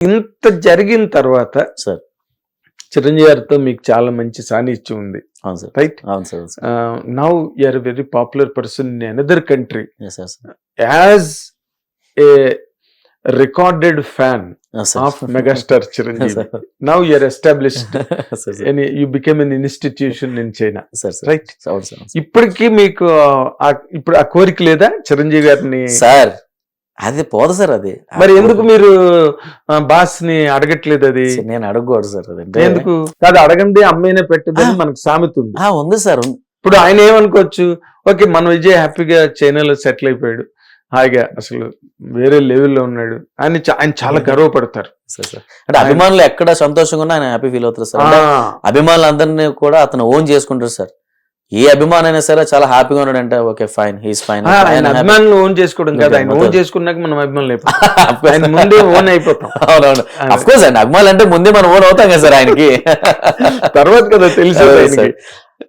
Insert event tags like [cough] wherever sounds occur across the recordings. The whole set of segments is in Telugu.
ఇంత జరిగిన తర్వాత సార్ చిరంజీవి గారితో మీకు చాలా మంచి సాన్నిధ్యం ఉంది right now are very popular person in another country Yes, yes, sir. As a recorded fan. Of megastar Chiranjeevi. Now you're established. You became an institution in China. Right. ఇప్పటికీ మీకు ఇప్పుడు ఆ కోరిక లేదా చిరంజీవి గారిని సార్ అది పోదు సార్ అది. మరి ఎందుకు మీరు బాస్ని అడగట్లేదు అది? నేను అడగకూడదు సార్ అది. ఎందుకు? కాదు అడగండి అమ్మాయినే పెట్టదని మనకు సామెత ఉంది ఆ, ఉంది సార్. ఇప్పుడు ఆయన ఏమనుకోవచ్చు? ఓకే మన విజయ్ హ్యాపీగా చైనాలో సెటిల్ అయిపోయాడు. హాయిగా అసలు వేరే లెవెల్లో ఉన్నాడు. ఆయన ఆయన చాలా గర్వపడతారు. Sir, sir. అంటే అభిమానులు ఎక్కడ సంతోషంగా ఉన్నా ఆయన హ్యాపీ ఫీల్ అవుతారు సార్. ఆ, అంటే అభిమానులందరినీ కూడా అతను ఓన్ చేసుకుంటారు సార్. ఏ అభిమాని అయినా సరే చాలా హ్యాపీగా ఉన్నాడు అంటే ఓకే ఫైన్. He's fine. ఆయన అభిమానులు ఓన్ చేసుకోవడం కాదు. ఆయన ఓన్. చేసుకున్నాక మనం అభిమానులు అయిపోతాం. [laughs] ఆయన ముందే ఓన్ అయిపోతాం. అవునవును. అఫ్ కోర్స్ అండి అభిమానులు అంటే ముందే మనం ఓన్ అవుతాం కదా సార్ ఆయనకి. [laughs] తర్వాత కదా తెలిసి.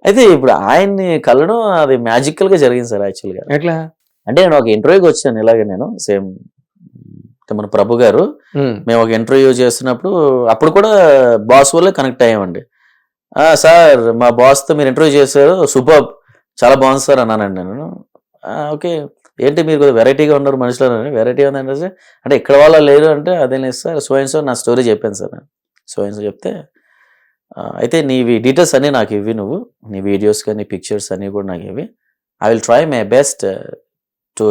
అయితే ఇప్పుడు ఆయన్ని కలవడం అది మ్యాజికల్గా జరిగింది సార్ యాక్చువల్గా. ఎట్లా? అంటే నేను ఒక ఇంటర్వ్యూకి వచ్చాను ఇలాగే నేను సేమ్ మన ప్రభు గారు. మేము ఒక ఇంటర్వ్యూ చేస్తున్నప్పుడు అప్పుడు కూడా బాస్ వల్లే కనెక్ట్ అయ్యామండి. "ఆ, సార్ మా బాస్తో మీరు ఇంటర్వ్యూ చేశారు. సూపర్ చాలా బాగుంది సార్ అన్నానండి నేను. ఓకే. ఏంటి మీరు కొద్దిగా వెరైటీగా ఉన్నారు మనుషులు వెరైటీ ఉందంటే సార్ అంటే ఇక్కడ వాళ్ళ లేరు అంటే అదే లేదు సార్. సో సో నా స్టోరీ చెప్పాను సార్ నేను. సో చెప్తే అయితే నీవి డీటెయిల్స్ అన్నీ నాకు ఇవి నువ్వు. నీ వీడియోస్ కానీ పిక్చర్స్ అన్నీ కూడా నాకు ఇవి I will try my best to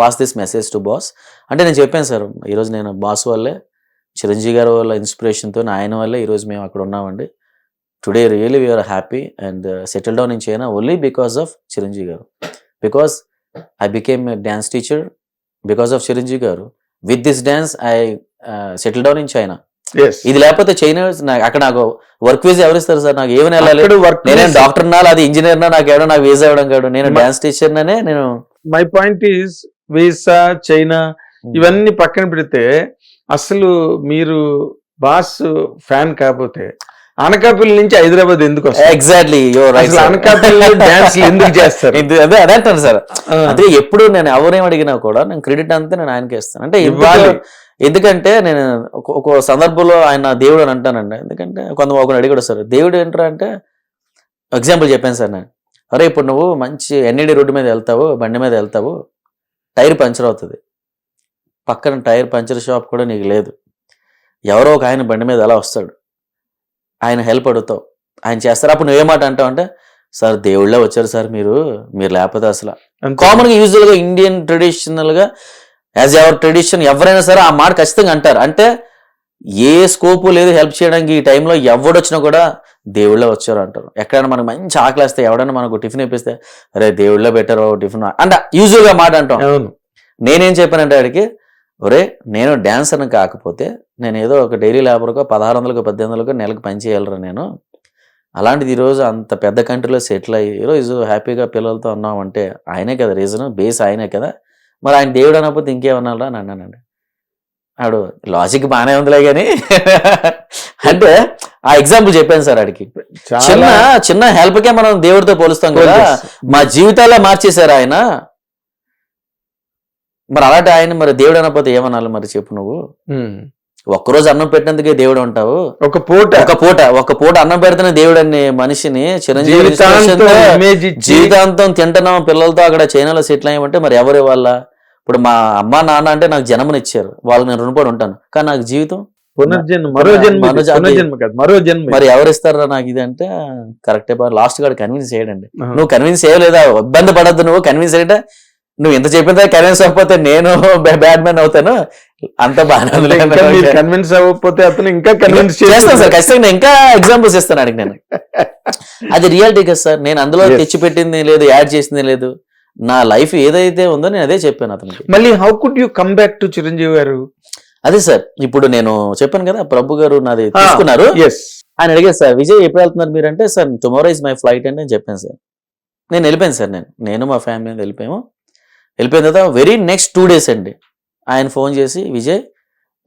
pass this message to boss. అంటే నేను చెప్పాను సార్ ఈరోజు నేను బాస్ వల్లే చిరంజీవి గారి వల్ల ఇన్స్పిరేషన్తో ఆయన వల్లే ఈరోజు మేము అక్కడ ఉన్నామండి. Today really we are happy and settle down in China only because of Chiranjeevi garu because I became a dance teacher because of Chiranjeevi garu with this dance I settle down in China yes. ఇది లేకపోతే చైనా అక్కడ నాకు వర్క్ వీసా ఎవరిస్తారు సార్? నాకు ఏమని వెళ్ళాలి? నేనేం డాక్టర్ నా? అది ఇంజనీర్ నా? నాకు ఎవడో నాకు వీసా ఇవ్వడం కాదు. నేను డాన్స్ టీచర్ నానే నేను my point is visa China ఇవన్నీ పక్కన పెడితే అసలు మీరు బాస్ ఫ్యాన్ కాకపోతే అనకాపల్లి నుంచి హైదరాబాద్ ఎందుకు ఎగ్జాక్ట్లీ అనకాపల్లి డాన్స్ ఎందుకు చేస్తారు? [laughs] అదే అదే అంటాను సార్ అదే ఎప్పుడు నేను ఎవరేం అడిగినా కూడా నేను క్రెడిట్ అంతా నేను ఆయనకి ఇస్తాను. అంటే ఇవ్వాలి. ఎందుకంటే నేను ఒక- సందర్భంలో ఆయన దేవుడు అని అంటానండి. ఎందుకంటే కొంత ఒకరు అడిగాడు సార్ దేవుడు ఏంట్రా అంటే ఎగ్జాంపుల్ చెప్పాను సార్ నేను. అరే ఇప్పుడు నువ్వు మంచి ఎన్ఈడి రోడ్డు మీద వెళ్తావు బండి మీద వెళ్తావు టైర్ పంచర్ అవుతుంది. పక్కన టైర్ పంచర్ షాప్ కూడా నీకు లేదు. ఎవరో ఒక ఆయన బండి మీద ఎలా వస్తాడు. ఆయన హెల్ప్ అడుగుతావు. ఆయన చేస్తారు? అప్పుడు నువ్వే మాట అంటావు అంటే సార్ దేవుళ్ళే వచ్చారు సార్ మీరు మీరు లేకపోతే అసలు. అంతే. కామన్గా యూజువల్గా ఇండియన్ ట్రెడిషనల్గా యాజ్ ఎవర్ ట్రెడిషన్ ఎవరైనా సరే ఆ మాట ఖచ్చితంగా అంటారు. అంటే ఏ స్కోపు లేదు హెల్ప్ చేయడానికి ఈ టైంలో ఎవడొచ్చినా కూడా దేవుళ్ళే వచ్చారు అంటారు. ఎక్కడైనా మనకు మంచి ఆకలి వేస్తే ఎవడైనా మనకు టిఫిన్ ఇప్పిస్తే అరే దేవుళ్ళే పెట్టారు టిఫిన్ అంటే యూజువల్గా మాట అంటాం. నేనేం చెప్పానంటే ఆడికి ఒరే నేను డాన్సర్ని కాకపోతే నేను ఏదో ఒక డైలీ లేబర్కో పదహారు వందలకు పద్దెనిమిది వందలకు నెలకు పని చేయాలరా నేను. అలాంటిది ఈరోజు అంత పెద్ద కంట్రీలో సెటిల్ అయ్యి ఈరోజు హ్యాపీగా పిల్లలతో ఉన్నామంటే ఆయనే కదా రీజన్ బేస్ ఆయనే కదా. మరి ఆయన దేవుడు అనకపోతే ఇంకేమన్నారా అని అన్నానండి. ఆడు లాజిక్ బాగానే ఉందిలే కానీ అంటే ఆ ఎగ్జాంపుల్ చెప్పాను సార్ ఆడికి. చిన్న చిన్న హెల్ప్కే మనం దేవుడితో పోలుస్తాం కదా. మా జీవితాల్లో మార్చేశారు ఆయన. మరి అలాంటి ఆయన మరి దేవుడు అనకపోతే ఏమనాలి మరి చెప్పు నువ్వు. ఒక్కరోజు అన్నం పెట్టినందుకే దేవుడు అంటావు ఒక పూట ఒక పూట ఒక పూట అన్నం పెడితేనే దేవుడు అనే మనిషిని చిరంజీవి జీవితాంతం తింటున్నాం పిల్లలతో అక్కడ చైనాలో సెటిల్ అయ్యామంటే మరి ఎవరి వాళ్ళ ఇప్పుడు మా అమ్మ నాన్న అంటే నాకు జన్మనిచ్చారు వాళ్ళకి నేను రుణపడి ఉంటాను కానీ నాకు జీవితం పునర్జన్మ మరో జన్మ మరో ఇది. జన్మ. పునర్జన్మ కాదు మరో జన్మ ఇది. మరి ఎవరు ఇస్తారా నాకు ఇది అంటే కరెక్టే లాస్ట్ గాడు కన్విన్స్ చేయడండి. నువ్వు కన్విన్స్ చేయలేదా ఇబ్బంది పడద్దు నువ్వు కన్విన్స్ అయ్యట నువ్వు ఎంత చెప్పిన కన్విన్స్ అవ్వకపోతే నేను బ్యాడ్ మ్యాన్ అవుతాను? అంత బాగానే. కన్విన్స్ అవ్వకపోతే అతను ఇంకా కన్విన్స్ చేస్తాను సార్ ఖచ్చితంగా నేను ఇంకా ఎగ్జాంపుల్స్ ఇస్తాను అడిగి నేను. అది రియాలిటీ కదా సార్ నేను అందులో Yes. తెచ్చి పెట్టింది లేదు యాడ్ చేసింది లేదు. నా లైఫ్ ఏదైతే ఉందో నేను అదే చెప్పాను అతనికి. మళ్ళీ how could you come back to Chiranjeevi garu? అదే సార్ ఇప్పుడు నేను చెప్పాను కదా ప్రభు గారు నాది తీసుకున్నారు. ఆయన అడిగారు సార్ విజయ్ ఎప్పుడు వెళ్తున్నారు మీరు అంటే sir tomorrow is my flight అని నేను చెప్పాను సార్. నేను వెళ్ళిపోయాను సార్ నేను. నేను మా ఫ్యామిలీ వెళ్ళిపోయాము. వెళ్ళిపోయిన తర్వాత వెరీ నెక్స్ట్ టూ డేస్ అండి. ఆయన ఫోన్ చేసి విజయ్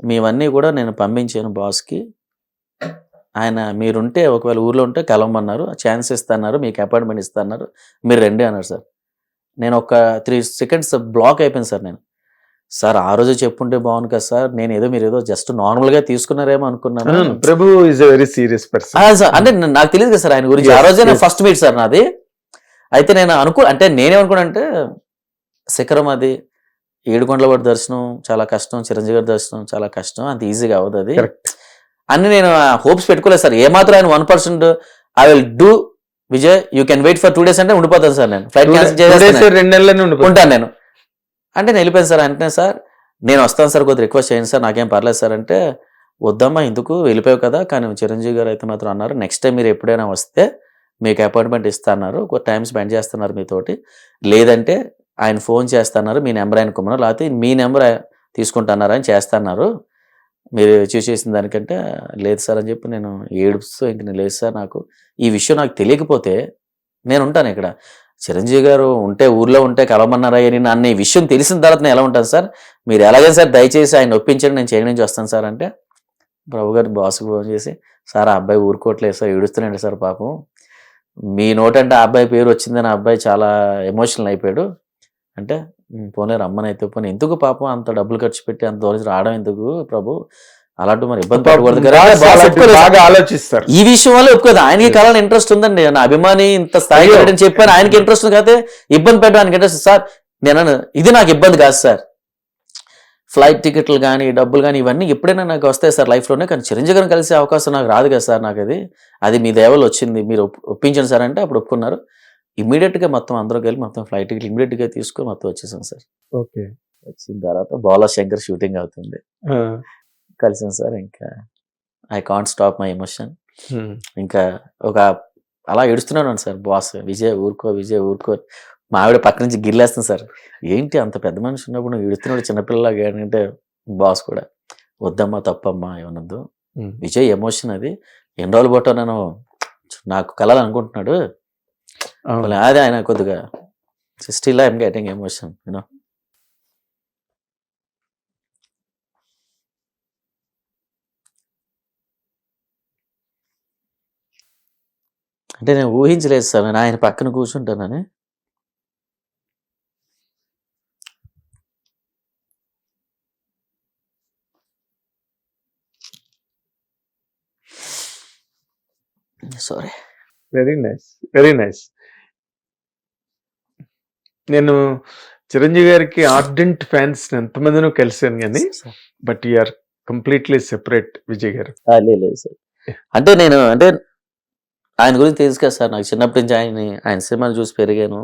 మీవన్నీ కూడా నేను పంపించాను బాస్కి ఆయన మీరుంటే ఒకవేళ ఊర్లో ఉంటే కలవమన్నారు ఛాన్స్ ఇస్తున్నారు మీకు అపాయింట్మెంట్ ఇస్తున్నారు మీరు రండి అన్నారు సార్. నేను ఒక త్రీ సెకండ్స్ బ్లాక్ అయిపోయింది సార్ నేను. సార్ ఆ రోజు చెప్పుంటే బాగుంది కదా సార్. నేను ఏదో మీరు ఏదో జస్ట్ నార్మల్గా తీసుకున్నారేమో అనుకున్నాను. Prabhu is very serious person అంటే నాకు తెలియదు కదా సార్ ఆయన గురించి. ఆ రోజే. ఫస్ట్ మీట్ సార్ నాది. అయితే నేను అనుకో అంటే నేనేమనుకున్నా అంటే శిఖరం అది. ఏడుకొండల వాడి దర్శనం చాలా కష్టం చిరంజీవి గారి దర్శనం చాలా కష్టం. అంత ఈజీగా అవ్వదు అది. అన్ని నేను హోప్స్ పెట్టుకోలేదు సార్. ఏమాత్రం ఆయన one percent I will do Vijay you can wait for two days అంటే ఉండిపోతాను సార్ నేను. ఫ్లైట్ క్యాన్సిల్ ఉంటాను నేను. అంటే నేను వెళ్ళిపోయాను సార్ అంటే సార్. నేను వస్తాను సార్ కొద్దిగా రిక్వెస్ట్ చేయండి సార్. నాకేం పర్లేదు సార్ అంటే వద్దమ్మా ఎందుకు? వెళ్ళిపోయావు కదా. కానీ చిరంజీవి గారు అయితే మాత్రం అన్నారు నెక్స్ట్ టైం మీరు ఎప్పుడైనా వస్తే మీకు అపాయింట్మెంట్ ఇస్తాన్నారు ఒక టైం స్పెండ్ చేస్తున్నారు మీతోటి. లేదంటే ఆయన ఫోన్ చేస్తున్నారు మీ నెంబర్ ఆయన కొమ్మను లేకపోతే మీ నెంబర్ తీసుకుంటున్నారు అని చేస్తున్నారు. మీరు చూస్ చేసిన దానికంటే లేదు సార్ అని చెప్పి నేను ఏడుస్తూ ఇంక నేను లేదు సార్ నాకు. ఈ విషయం నాకు తెలియకపోతే నేను ఉంటాను ఇక్కడ. చిరంజీవి గారు ఉంటే ఊర్లో ఉంటే కలవమన్నారా అని నన్ను ఈ విషయం తెలిసిన తర్వాత నేను ఎలా ఉంటాను సార్? మీరు ఎలాగైనా సార్ దయచేసి ఆయన ఒప్పించండి నేను చేయడం నుంచి వస్తాను సార్ అంటే. ప్రభు గారు బాస్కి ఫోన్ చేసి సార్ ఆ అబ్బాయి ఊరుకోవట్లేదు సార్ ఏడుస్తున్నాడు సార్ పాపం. మీ నోటంటే ఆ అబ్బాయి పేరు వచ్చిందని ఆ అబ్బాయి చాలా ఎమోషనల్ అయిపోయాడు. అంటే "ఉమ్, పోనీ రమ్మని అయితే పోనీ. ఎందుకు పాపం అంత డబ్బులు ఖర్చు పెట్టి అంత దూరం రావడం ఎందుకు ప్రభు? అలాంటి మరి ఇబ్బంది పడకూడదు కదా. ఆలోచిస్తారు. ఈ విషయం వల్ల ఒప్పుకోదు. ఆయనకి కళలో ఇంట్రెస్ట్ ఉందండి. నా అభిమాని ఇంత స్థాయి అయ్యో. అని చెప్పాను. ఆయనకి ఇంట్రెస్ట్ ఉంది కాకపోతే ఇబ్బంది పెట్టడానికి ఇంట్రెస్ట్ సార్ నేను ఇది నాకు ఇబ్బంది కాదు సార్. ఫ్లైట్ టికెట్లు కానీ డబ్బులు కానీ ఇవన్నీ ఎప్పుడైనా నాకు వస్తాయి సార్ లైఫ్లోనే. కానీ చిరంజీవి గారిని కలిసే అవకాశం నాకు రాదు కదా సార్ నాకు అది అది మీ దేవలు వచ్చింది. మీరు ఒప్- ఒప్పించండి సార్ అంటే అప్పుడు ఒప్పుకున్నారు. ఇమీడియట్గా మొత్తం అందరూ కలిసి మొత్తం ఫ్లైట్ టికెట్ ఇమీడియట్గా తీసుకొని మొత్తం వచ్చేసాం సార్. ఓకే. వచ్చిన తర్వాత బాలా శంకర్ షూటింగ్ అవుతుంది. కలిసాం సార్ ఇంకా. I can't stop my emotion. ఇంకా ఒక అలా ఏడుస్తున్నాను సార్ బాస్ విజయ్ ఊరుకో విజయ్ ఊరుకో. మా ఆవిడ పక్క నుంచి గిల్లేస్తుంది సార్. ఏంటి అంత పెద్ద మనిషి ఉన్నప్పుడు నువ్వు ఏడుస్తున్నాడు చిన్నపిల్లలాగా అంటే బాస్ కూడా. వద్దమ్మా తప్పమ్మా ఏమన్నద్దు విజయ్ ఎమోషన్ అది. ఎన్ని రోజులు పట్టో నేను నాకు కలలు అనుకుంటున్నాడు. మళ్ళీ అదే ఆయన కొద్దిగా still I'm getting emotion you know అంటే నేను ఊహించలేదు సార్ నేను ఆయన పక్కన కూర్చుంటానని. Sorry very nice very nice నేను చిరంజీవి గారికి ఆర్డెంట్ ఫ్యాన్స్ ఎంతమందినో కలిసాను కానీ but are completely separate Vijay garu. లేదు సార్ అంటే నేను అంటే ఆయన గురించి తెలుసు కదా సార్ నాకు చిన్నప్పటి నుంచి ఆయన ఆయన సినిమాలు చూసి పెరిగాను.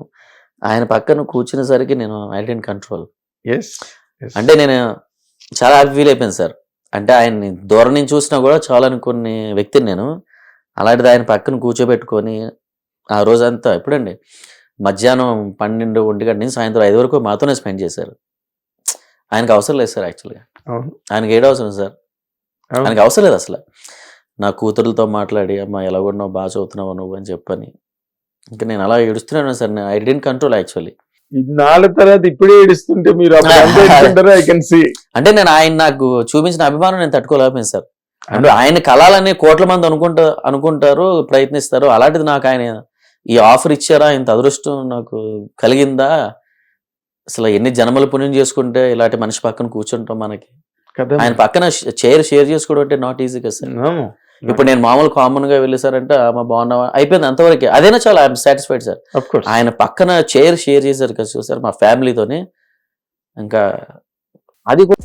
ఆయన పక్కన కూర్చునేసరికి నేను ఐ డెంట్ కంట్రోల్ అంటే నేను చాలా హ్యాపీ ఫీల్ అయిపోయాను సార్ అంటే ఆయన్ని దూరం నుంచి చూసినా కూడా చాలా అనుకునే వ్యక్తిని నేను అలాంటిది ఆయన పక్కన కూర్చోబెట్టుకొని ఆ రోజంతా ఎప్పుడండి? మధ్యాహ్నం పన్నెండు ఒంటి గంట నుంచి సాయంత్రం ఐదు వరకు మాతోనే స్పెండ్ చేశారు. ఆయనకు అవసరం లేదు సార్ యాక్చువల్గా. ఆయనకి ఏడు అవసరం సార్. ఆయనకి అవసరం లేదు అసలు. నా కూతురులతో మాట్లాడి అమ్మ ఎలా ఉన్నావు? బాగా చదువుతున్నావు నువ్వు? అని చెప్పని. ఇంకా నేను అలా ఏడుస్తున్నాను sir. I didn't control actually. నాలుగు తర్వాత ఇప్పుడే ఏడుస్తుంటే మీరు ఐ కెన్ సీ అంటే నేను ఆయన నాకు చూపించిన అభిమానం నేను తట్టుకోలేకపోయింది సార్. అంటే ఆయన కళాలని కోట్ల మంది అనుకుంటా అనుకుంటారు ప్రయత్నిస్తారు. అలాంటిది నాకు ఆయన ఈ ఆఫర్ ఇచ్చారా? ఇంత అదృష్టం నాకు కలిగిందా? అసలు ఎన్ని జన్మల పుణ్యం చేసుకుంటే ఇలాంటి మనిషి పక్కన కూర్చుంటాం మనకి. ఆయన పక్కన చైర్ షేర్ చేసుకోవడం అంటే నాట్ ఈజీ కదా సార్. ఇప్పుడు నేను మామూలు కామన్గా వెళ్ళి సార్ అంటే మా బాగున్నావా? అయిపోయింది అంతవరకే. అదేనా చాలా ఐఎమ్ సాటిస్ఫైడ్ సార్. ఆయన పక్కన చైర్ షేర్ చేశారు కదా చూసారు మా ఫ్యామిలీతోని ఇంకా అది కూడా